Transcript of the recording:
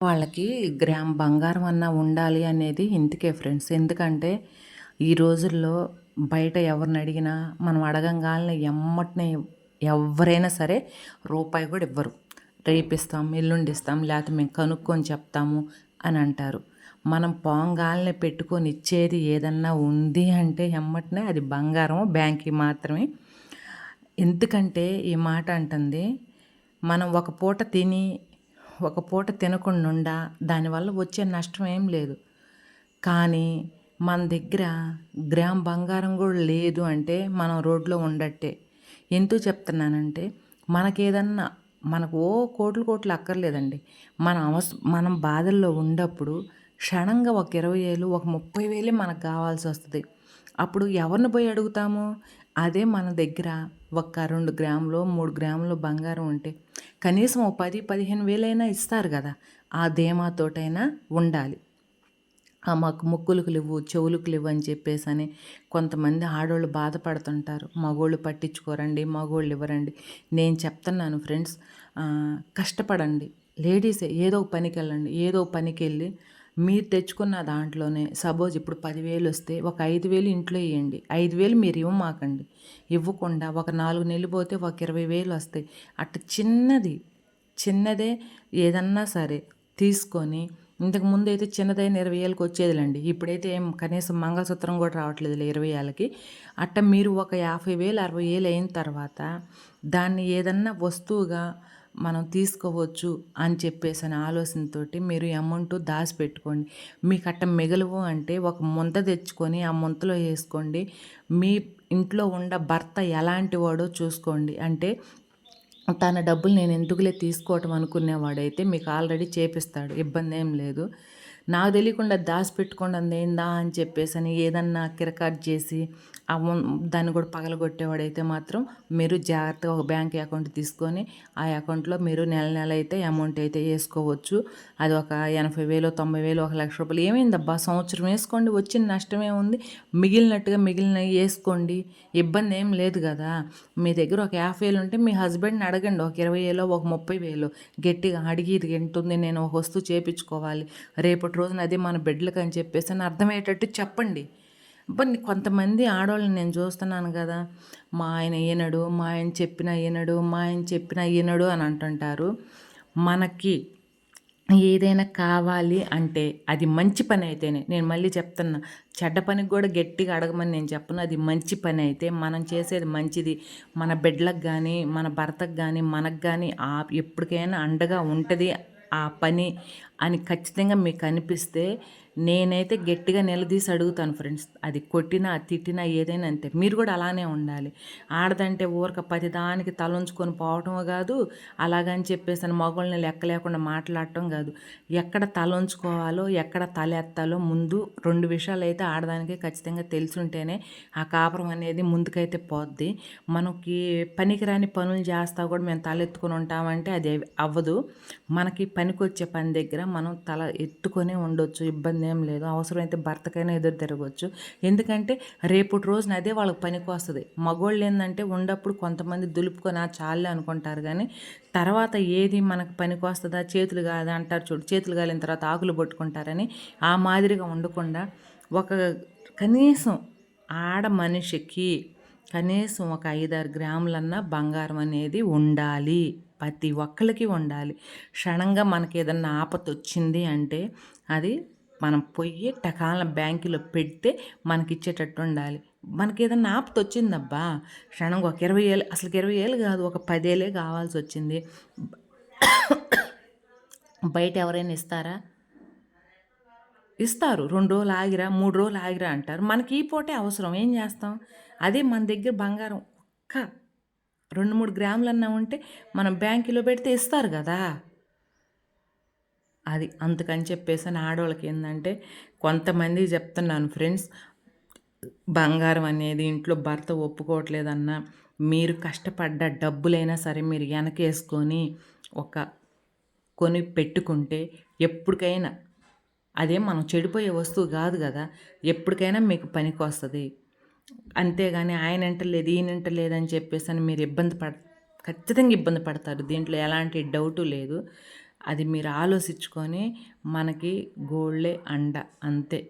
వాళ్ళకి గ్రామ్ బంగారం అన్నా ఉండాలి అనేది ఇందుకే ఫ్రెండ్స్. ఎందుకంటే ఈ రోజుల్లో బయట ఎవరిని అడిగినా మనం అడగంగానే ఎమ్మటనే ఎవరైనా సరే రూపాయి కూడా ఇవ్వరు. రేపిస్తాం ఎల్లుండి ఇస్తాం లేకపోతే మేము కనుక్కొని చెప్తాము అని అంటారు. మనం పోంగాల్ని పెట్టుకొని ఇచ్చేది ఏదన్నా ఉంది అంటే ఎమ్మటనే అది బంగారం బ్యాంక్కి మాత్రమే. ఎందుకంటే ఈ మాట అంటుంది మనం ఒక పూట తిని ఒక పూట తినకుండా దానివల్ల వచ్చే నష్టం ఏం లేదు. కానీ మన దగ్గర గ్రామ్ బంగారం కూడా లేదు అంటే మనం రోడ్లో ఉండట్టే. ఎందుకు చెప్తున్నానంటే మనకేదన్నా మనకు ఓ కోట్లు కోట్లు అక్కర్లేదండి. మన అవస మనం బాధల్లో ఉన్నప్పుడు క్షణంగా ఒక ఇరవై వేలు ఒక ముప్పై వేలే మనకు కావాల్సి వస్తుంది. అప్పుడు ఎవరిని పోయి అడుగుతాము? అదే మన దగ్గర ఒక రెండు గ్రాములు మూడు గ్రాములు బంగారం ఉంటే కనీసం ఓ పది పదిహేను వేలైనా ఇస్తారు కదా. ఆ ధీమాతోటైనా ఉండాలి. మాకు ముక్కులకు లేవు చెవులకు లేవు అని చెప్పేసి అని కొంతమంది ఆడవాళ్ళు బాధపడుతుంటారు. మగోళ్ళు పట్టించుకోరండి మగోళ్ళు ఇవ్వరండి. నేను చెప్తున్నాను ఫ్రెండ్స్ కష్టపడండి. లేడీసే ఏదో పనికి వెళ్ళండి ఏదో పనికి వెళ్ళి మీరు తెచ్చుకున్న దాంట్లోనే సపోజ్ ఇప్పుడు పదివేలు వస్తే ఒక ఐదు వేలు ఇంట్లో ఇవ్వండి ఐదు వేలు మీరు ఇవ్వమాకండి ఇవ్వకుండా ఒక నాలుగు నెలలు పోతే ఒక ఇరవై వేలు వస్తాయి. అట్ట చిన్నది చిన్నదే ఏదన్నా సరే తీసుకొని ఇంతకు ముందు అయితే చిన్నదైన ఇరవై ఏళ్ళకి వచ్చేదిలేండి. ఇప్పుడైతే ఏం కనీసం మంగళసూత్రం కూడా రావట్లేదు ఇరవై ఏళ్ళకి. అట్ట మీరు ఒక యాభై వేలు అరవై వేలు అయిన తర్వాత దాన్ని ఏదన్నా వస్తువుగా మనం తీసుకోవచ్చు అని చెప్పేసి అనే ఆలోచనతోటి మీరు అమౌంట్ దాచిపెట్టుకోండి. మీకు అట్ట మిగలవు అంటే ఒక ముంత తెచ్చుకొని ఆ ముంతలో వేసుకోండి. మీ ఇంట్లో ఉన్న భర్త ఎలాంటి వాడో చూసుకోండి. అంటే తన డబ్బులు నేను ఎందుకులే తీసుకోవటం అనుకునేవాడైతే మీకు ఆల్రెడీ చేపిస్తాడు. ఇబ్బంది ఏం లేదు. నాకు తెలియకుండా దాచిపెట్టుకోండి ఏందా అని చెప్పేసి అని ఏదన్నా కిరకాట్ చేసి దాన్ని కూడా పగలగొట్టేవాడైతే మాత్రం మీరు జాగ్రత్తగా ఒక బ్యాంక్ అకౌంట్ తీసుకొని ఆ అకౌంట్లో మీరు నెల నెల అయితే అమౌంట్ అయితే వేసుకోవచ్చు. అది ఒక ఎనభై వేలు తొంభై వేలు ఒక లక్ష రూపాయలు ఏమైందబ్బా? సంవత్సరం వేసుకోండి వచ్చిన నష్టమే ఉంది. మిగిలినట్టుగా మిగిలిన వేసుకోండి. ఇబ్బంది ఏం లేదు కదా. మీ దగ్గర ఒక యాభై వేలు ఉంటే మీ హస్బెండ్ని అడగండి ఒక ఇరవై వేలు ఒక ముప్పై వేలు. గట్టిగా అడిగి ఇది ఎంతుంది నేను ఒక వస్తువు చేపించుకోవాలి. రేపటి రోజున అదే మన బిడ్డలకు అని చెప్పేసి అని అర్థమయ్యేటట్టు చెప్పండి. బట్ కొంతమంది ఆడవాళ్ళని నేను చూస్తున్నాను కదా మా ఆయన ఈనడు మా ఆయన చెప్పిన ఈనడు మా ఆయన చెప్పిన ఈనడు అని అంటుంటారు. మనకి ఏదైనా కావాలి అంటే అది మంచి పని అయితేనే. నేను మళ్ళీ చెప్తున్నా చెడ్డ పనికి కూడా గట్టిగా అడగమని నేను చెప్పను. అది మంచి పని అయితే మనం చేసేది మంచిది. మన బిడ్డలకు కానీ మన భర్తకు కానీ మనకు కానీ ఎప్పటికైనా అండగా ఉంటుంది ఆ పని అని ఖచ్చితంగా మీకు అనిపిస్తే నేనైతే గట్టిగా నిలదీసి అడుగుతాను ఫ్రెండ్స్. అది కొట్టినా తిట్టినా ఏదైనా అంతే. మీరు కూడా అలానే ఉండాలి. ఆడదంటే ఊరక ప్రతిదానికి తలంచుకొని పోవటం కాదు. అలాగని చెప్పేసి మగవాళ్ళని లెక్క లేకుండా మాట్లాడటం కాదు. ఎక్కడ తలంచుకోవాలో ఎక్కడ తలెత్తాలో ముందు రెండు విషయాలు అయితే ఆడదానికి ఖచ్చితంగా తెలుసుంటేనే ఆ కాపురం అనేది ముందుకైతే పోద్ది. మనకి పనికిరాని పనులు చేస్తా కూడా మేము తలెత్తుకొని ఉంటామంటే అది అవ్వదు. మనకి పనికొచ్చే పని దగ్గర మనం తల ఎత్తుకొని ఉండొచ్చు. ఇబ్బంది ఏం లేదు. అవసరమైతే భర్తకైనా ఎదురు తిరగవచ్చు ఎందుకంటే రేపటి రోజున అదే వాళ్ళకి పనికి వస్తుంది. మగోళ్ళు ఏంటంటే ఉండప్పుడు కొంతమంది దులుపుకొని ఆ చాలే అనుకుంటారు కానీ తర్వాత ఏది మనకు పనికి వస్తుందా చేతులు కాదా అంటారు చూడు. చేతులు కాలిన తర్వాత ఆకులు పట్టుకుంటారని ఆ మాదిరిగా ఉండకుండా ఒక కనీసం ఆడ మనిషికి కనీసం ఒక ఐదారు గ్రాములన్నా బంగారం అనేది ఉండాలి. ప్రతి ఒక్కరికి ఉండాలి. క్షణంగా మనకి ఏదన్నా ఆపత వచ్చింది అంటే అది మనం పొయ్యి టకాల బ్యాంకులో పెడితే మనకి ఇచ్చేటట్టు ఉండాలి మనకి ఏదన్నా ఆపత వచ్చిందబ్బా క్షణంగా ఒక ఇరవై ఏళ్ళు అసలు ఇరవై ఏళ్ళు కాదు ఒక పదేళ్ళే కావాల్సి వచ్చింది బయట ఎవరైనా ఇస్తారా? ఇస్తారు. రెండు రోజులు ఆగిరా మూడు రోజులు ఆగిరా అంటారు. మనకి ఈ పూటే అవసరం. ఏం చేస్తాం? అదే మన దగ్గర బంగారం. ఒక్క రెండు మూడు గ్రాములన్నా ఉంటే మనం బ్యాంకులో పెడితే ఇస్తారు కదా. అది అందుకని చెప్పేసి ఆడవాళ్ళకి ఏంటంటే కొంతమంది చెప్తున్నాను ఫ్రెండ్స్ బంగారం అనేది ఇంట్లో భర్త ఒప్పుకోవట్లేదన్నా మీరు కష్టపడ్డ డబ్బులైనా సరే మీరు వెనకేసుకొని ఒక కొని పెట్టుకుంటే ఎప్పటికైనా అదే మనం చెడిపోయే వస్తువు కాదు కదా ఎప్పటికైనా మీకు పనికి వస్తుంది అంతేగాని ఆయన అంటలేదు ఈయన అంటలేదని చెప్పేసి అని మీరు ఇబ్బంది పడ ఖచ్చితంగా ఇబ్బంది పడతారు. దీంట్లో ఎలాంటి డౌటు లేదు. అది మీరు ఆలోచించుకొని మనకి గోల్డే అండ అంతే.